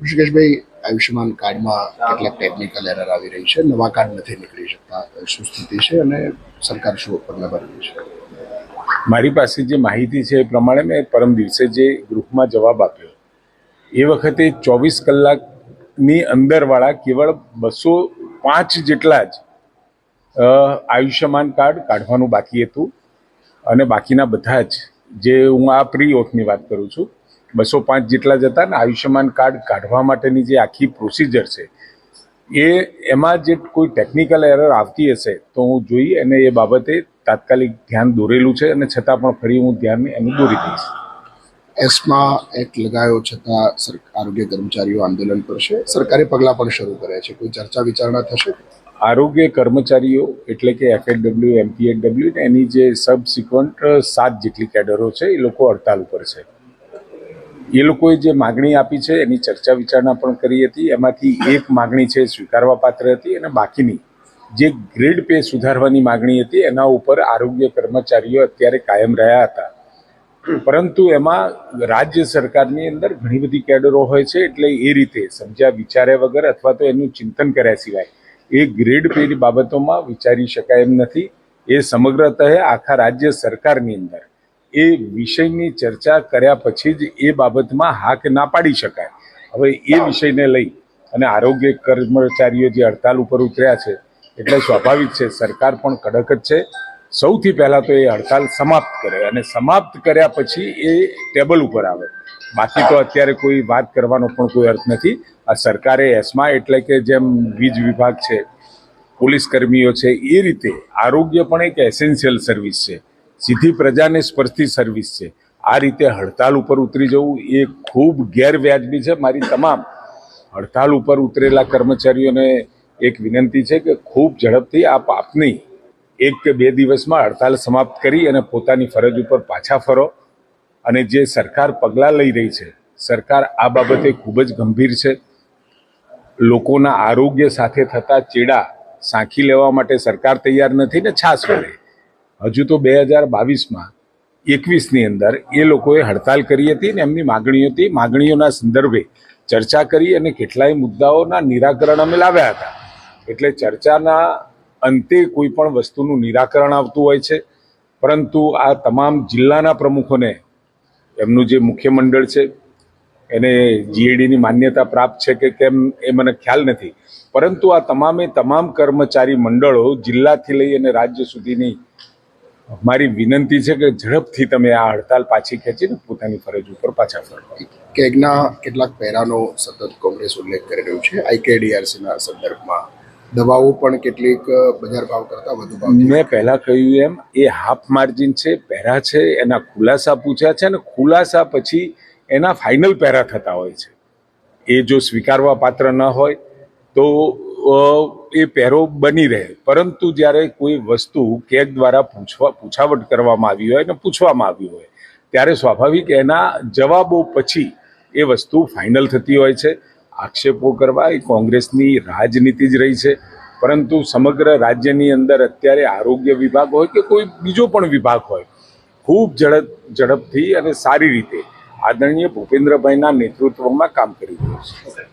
ઋષિકેશભાઈ, આયુષ્યમાન કાર્ડમાં કેટલાક technical error આવી રહી છે. નવા કાર્ડ નથી નીકળી શકતા શું સ્થિતિ છે અને સરકાર શું ઉપર રહી છે? મારી પાસે જે માહિતી છે એ પ્રમાણે મેં પરમ દિવસે જે ગ્રુપમાં જવાબ આપ્યો, એ વખતે ચોવીસ કલાકની અંદરવાળા કેવળ બસો પાંચ જેટલા જ આયુષ્યમાન કાર્ડ કાઢવાનું બાકી હતું અને બાકીના બધા જ જે હું આ પ્રી ઓથની વાત કરું છું, બસો પાંચ જેટલા જતા ને આયુષ્યમાન કાર્ડ કાઢવા માટેની જે આખી પ્રોસિજર છે, એ એમાં જે કોઈ ટેકનિકલ એરર આવતી હશે તો હું જોઈ અને એ બાબતે તાત્કાલિક ધ્યાન દોરેલું છે અને છતાં પણ ફરી હું ધ્યાન એનું દોરી દઈશ. એસમાં એક્ટ લગાયો છતાં આરોગ્ય કર્મચારીઓ આંદોલન કરશે. સરકારે પગલાં પણ શરૂ કર્યા છે. કોઈ ચર્ચા વિચારણા થશે? આરોગ્ય કર્મચારીઓ, એટલે કે એફએડબલ્યુ એમપીએડબલ્યુ ને એની જે સબસિક્વન્ટ સાત જેટલી કેડરો છે, એ લોકો હડતાલ ઉપર છે. એ લોકોએ જે માગણી આપી છે, એની ચર્ચા વિચારણા પણ કરી હતી. એમાંથી એક માગણી છે, સ્વીકારવા પાત્ર હતી અને બાકીની જે ગ્રેડ પે સુધારવાની માગણી હતી, એના ઉપર આરોગ્ય કર્મચારીઓ અત્યારે કાયમ રહ્યા હતા. પરંતુ એમાં રાજ્ય સરકારની અંદર ઘણી બધી કેડરો હોય છે, એટલે એ રીતે સમજ્યા વિચાર્યા વગર અથવા તો એનું ચિંતન કર્યા સિવાય એ ગ્રેડ પેની બાબતોમાં વિચારી શકાય એમ નથી. એ સમગ્રતઃ આખા રાજ્ય સરકારની અંદર. એ વિષયની ચર્ચા કર્યા પછી જ એ બાબતમાં હાક ના પાડી શકાય. હવે એ વિષયને લઈ અને આરોગ્ય કર્મચારીઓ જે હડતાલ ઉપર ઉતર્યા છે, એટલે સ્વાભાવિક છે, સરકાર પણ કડક જ છે. સૌથી પહેલાં તો એ હડતાલ સમાપ્ત કરે અને સમાપ્ત કર્યા પછી એ ટેબલ ઉપર આવે. બાકી તો અત્યારે કોઈ વાત કરવાનો પણ કોઈ અર્થ નથી. આ સરકારે એસમા એટલે કે જેમ વીજ વિભાગ છે, પોલીસ કર્મીઓ છે, એ રીતે આરોગ્ય પણ એક એસેન્શિયલ સર્વિસ છે. સીધી પ્રજાને સ્પર્શતી સર્વિસ છે. આ રીતે હડતાલ ઉપર ઉતરી જવું એ ખૂબ ગેરવ્યાજબી છે. મારી તમામ હડતાલ ઉપર ઉતરેલા કર્મચારીઓને એક વિનંતી છે કે ખૂબ ઝડપથી આપ આપની એક કે બે દિવસમાં હડતાલ સમાપ્ત કરી અને પોતાની ફરજ ઉપર પાછા ફરો. અને જે સરકાર પગલાં લઈ રહી છે, સરકાર આ બાબતે ખૂબ જ ગંભીર છે. લોકોના આરોગ્ય સાથે થતા ચેડા સાંખી લેવા માટે સરકાર તૈયાર નથી ને છાસ વળે હજુ તો બે હજાર બાવીસમાં એકવીસની અંદર એ લોકોએ હડતાલ કરી હતી ને એમની માગણીઓ હતી. માગણીઓના સંદર્ભે ચર્ચા કરી અને કેટલાય મુદ્દાઓના નિરાકરણ અમે લાવ્યા હતા. એટલે ચર્ચાના અંતે કોઈ પણ વસ્તુનું નિરાકરણ આવતું હોય છે. પરંતુ આ તમામ જિલ્લાના પ્રમુખોને એમનું જે મુખ્ય મંડળ છે, એને જીએડીની માન્યતા પ્રાપ્ત છે કે કેમ એ મને ખ્યાલ નથી. પરંતુ આ તમામે તમામ કર્મચારી મંડળો જિલ્લાથી લઈ અને રાજ્ય સુધીની મારી વિનંતી છે કે ઝડપથી તમે આ હડતાલ પાછી ખેંચીને પોતાની ફરજ ઉપર પાછા ફરો. કેગના કેટલાક પહેરાનો સતત કોંગ્રેસ ઉલ્લેખ કરી રહ્યું છે. આઈકેડીઆરસીના સંદર્ભમાં દવાઓ પણ કેટલીક બજાર ભાવ કરતાં વધુ ભાવ મેં પહેલા કહ્યું એમ, એ હાફ માર્જિન છે, પહેરા છે, એના ખુલાસા પૂછ્યા છે અને ખુલાસા પછી એના ફાઇનલ પહેરા થતા હોય છે. એ જો સ્વીકારવા પાત્ર ન હોય તો એ પહેરો બની રહે. પરંતુ જ્યારે કોઈ વસ્તુ કેગ દ્વારા પૂછવા, પૂછાવટ કરવામાં આવી હોય અને પૂછવામાં આવી હોય, ત્યારે સ્વાભાવિક એના જવાબો પછી એ વસ્તુ ફાઇનલ થતી હોય છે. આક્ષેપો કરવા એ કોંગ્રેસની રાજનીતિ જ રહી છે. પરંતુ સમગ્ર રાજ્યની અંદર અત્યારે આરોગ્ય વિભાગ હોય કે કોઈ બીજો પણ વિભાગ હોય, ખૂબ ઝડપ, ઝડપથી અને સારી રીતે આદરણીય ભૂપેન્દ્રભાઈના નેતૃત્વમાં કામ કરી રહ્યું છે.